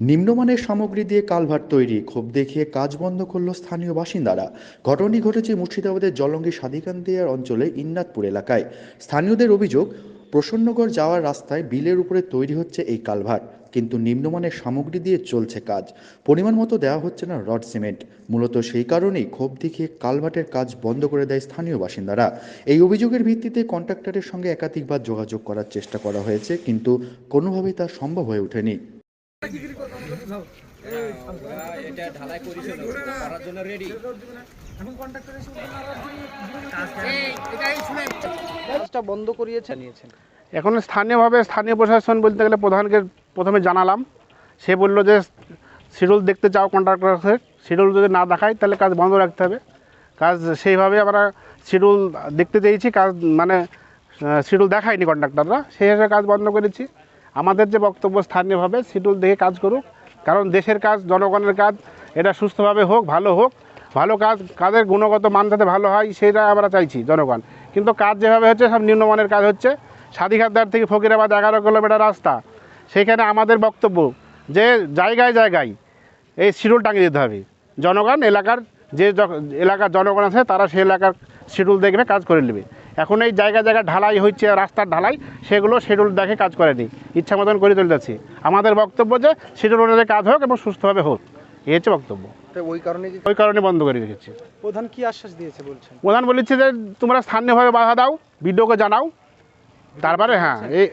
নিম্নমানের সামগ্রী দিয়ে কালভার্ট তৈরি, ক্ষোভ দেখিয়ে কাজ বন্ধ করল স্থানীয় বাসিন্দারা। ঘটনাটি ঘটেছে মুর্শিদাবাদের জলঙ্গি সাদিকান্দিয়ার অঞ্চলে ইন্নাতপুর এলাকায়। স্থানীয়দের অভিযোগ, প্রসন্নগড় যাওয়ার রাস্তায় বিলের উপরে তৈরি হচ্ছে এই কালভার্ট, কিন্তু নিম্নমানের সামগ্রী দিয়ে চলছে কাজ। পরিমাণ মতো দেওয়া হচ্ছে না রড সিমেন্ট। মূলত সেই কারণেই ক্ষোভ দেখিয়ে কালভার্টের কাজ বন্ধ করে দেয় স্থানীয় বাসিন্দারা। এই অভিযোগের ভিত্তিতে কন্ট্রাক্টরের সঙ্গে একাধিকবার যোগাযোগ করার চেষ্টা করা হয়েছে, কিন্তু কোনোভাবেই তা সম্ভব হয়ে ওঠেনি। এখন স্থানীয়ভাবে স্থানীয় প্রশাসন বলতে গেলে প্রধানকে প্রথমে জানালাম। সে বলল যে, শিডিউল দেখতে চাও কন্ট্রাক্টর শিডিউল যদি না দেখায় তাহলে কাজ বন্ধ রাখতে হবে। কাজ সেইভাবে আমরা শিডিউল দেখতে চেয়েছি, কাজ মানে শিডিউল দেখায়নি কন্ট্রাক্টররা, সেই হিসেবে কাজ বন্ধ করেছি। আমাদের যে বক্তব্য স্থানীয়ভাবে শিডিউল দেখে কাজ করুক, কারণ দেশের কাজ, জনগণের কাজ, এটা সুস্থভাবে হোক, ভালো হোক, ভালো কাজ, কাজের গুণগত মান যাতে ভালো হয়, সেটা আমরা চাইছি জনগণ। কিন্তু কাজ যেভাবে হচ্ছে, সব নিম্নমানের কাজ হচ্ছে। সাদিঘাটদার থেকে ফকিরাবাদ এগারো কিলোমিটার রাস্তা, সেখানে আমাদের বক্তব্য যে জায়গায় জায়গায় এই শিডিউল টাঙিয়ে দিতে হবে। জনগণ, এলাকার যে এলাকার জনগণ আছে, তারা সেই এলাকার শিডিউল দেখবে, কাজ করে নেবে। এখন এই জায়গা জায়গা ঢালাই হচ্ছে রাস্তার ঢালাই সেগুলো শিডিউল দেখে কাজ করেনি ইচ্ছা মতন করে চলতেছি আমাদের বক্তব্য যে শিডিউল অনুযায়ী কাজ হোক এবং সুস্থভাবে হোক এই হচ্ছে বক্তব্য। ওই কারণে ওই কারণে বন্ধ করে রেখেছি। প্রধান কি আশ্বাস দিয়েছে বলছেন? প্রধান বলেছে যে তোমরা স্থানীয়ভাবে বাধা দাও বিডিওকে জানাও। তারপরে হ্যাঁ এই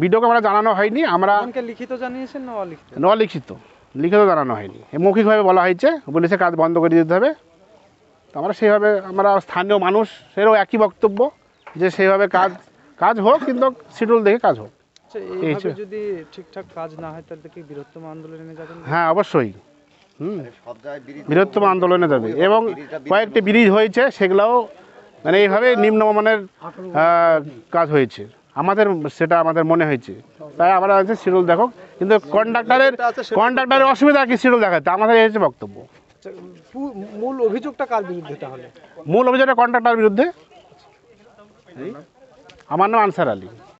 বিডিওকে আমরা জানানো হয়নি আমরা লিখিত জানিয়েছেন না অলিখিত? নলিখিত। লিখিত জানানো হয়নি। মৌখিকভাবে বলা হয়েছে বলেছে কাজ বন্ধ করে দিতে হবে। তো আমরা সেইভাবে আমরা স্থানীয় মানুষেরও একই বক্তব্য। যে সেইভাবে কাজ কাজ হোক কিন্তু শিডিউল দেখে কাজ হোক। আচ্ছা যদি ঠিকঠাক কাজ না হয় তাহলে কি বৃহত্তম আন্দোলনে যাবেন? হ্যাঁ অবশ্যই। হুম। বৃহত্তম আন্দোলনে যাবে। এবং কয়েকটি ব্রিজ হয়েছে সেগুলোও মানে এইভাবে নিম্নমানের কাজ হয়েছে। আমাদের সেটা আমাদের মনে হয়েছে। তাই আমরা আছে শিডিউল দেখো কিন্তু কন্ডাক্টারের কন্ডাক্টারের অসুবিধা কি শিডিউল দেখাতে? আমাদের এই হচ্ছে বক্তব্য। আচ্ছা, মূল অভিযোগটা কার বিরুদ্ধে তাহলে? মূল অভিযোগটা কন্ট্রাক্টর বিরুদ্ধে। আমার নাম আনসার আলী।